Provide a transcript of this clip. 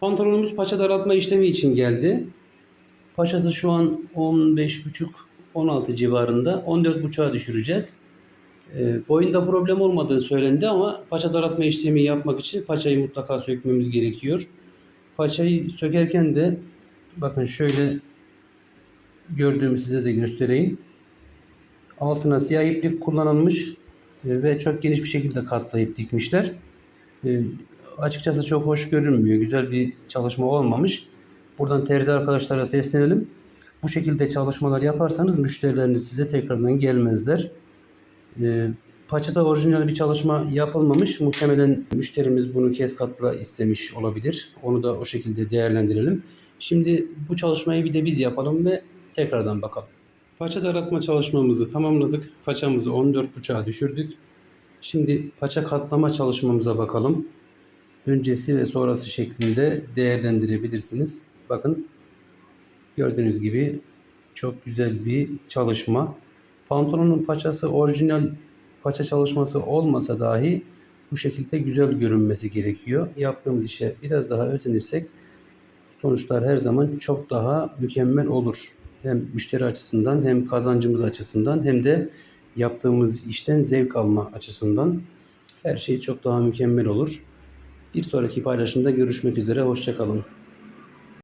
Pantolonumuz paça daraltma işlemi için geldi. Paçası şu an 15,5-16 civarında. 14,5'a düşüreceğiz. E, boyunda problem olmadığı söylendi ama paça daraltma işlemi yapmak için paçayı mutlaka sökmemiz gerekiyor. Paçayı sökerken de bakın şöyle gördüğümü size de göstereyim. Altına siyah iplik kullanılmış e, ve çok geniş bir şekilde katlayıp dikmişler. Açıkçası çok hoş görünmüyor. Güzel bir çalışma olmamış. Buradan terzi arkadaşlara seslenelim. Bu şekilde çalışmalar yaparsanız müşterileriniz size tekrardan gelmezler. E, paçada orijinal bir çalışma yapılmamış. Muhtemelen müşterimiz bunu kes katla istemiş olabilir. Onu da o şekilde değerlendirelim. Şimdi bu çalışmayı bir de biz yapalım ve tekrardan bakalım. Paça daraltma çalışmamızı tamamladık. Paçamızı 14.5'a düşürdük. Şimdi paça katlama çalışmamıza bakalım. Öncesi ve sonrası şeklinde değerlendirebilirsiniz. Bakın gördüğünüz gibi çok güzel bir çalışma. Pantolonun paçası orijinal paça çalışması olmasa dahi bu şekilde güzel görünmesi gerekiyor. Yaptığımız işe biraz daha özenirsek sonuçlar her zaman çok daha mükemmel olur. Hem müşteri açısından hem kazancımız açısından hem de yaptığımız işten zevk alma açısından her şey çok daha mükemmel olur. Bir sonraki paylaşımda görüşmek üzere. Hoşçakalın.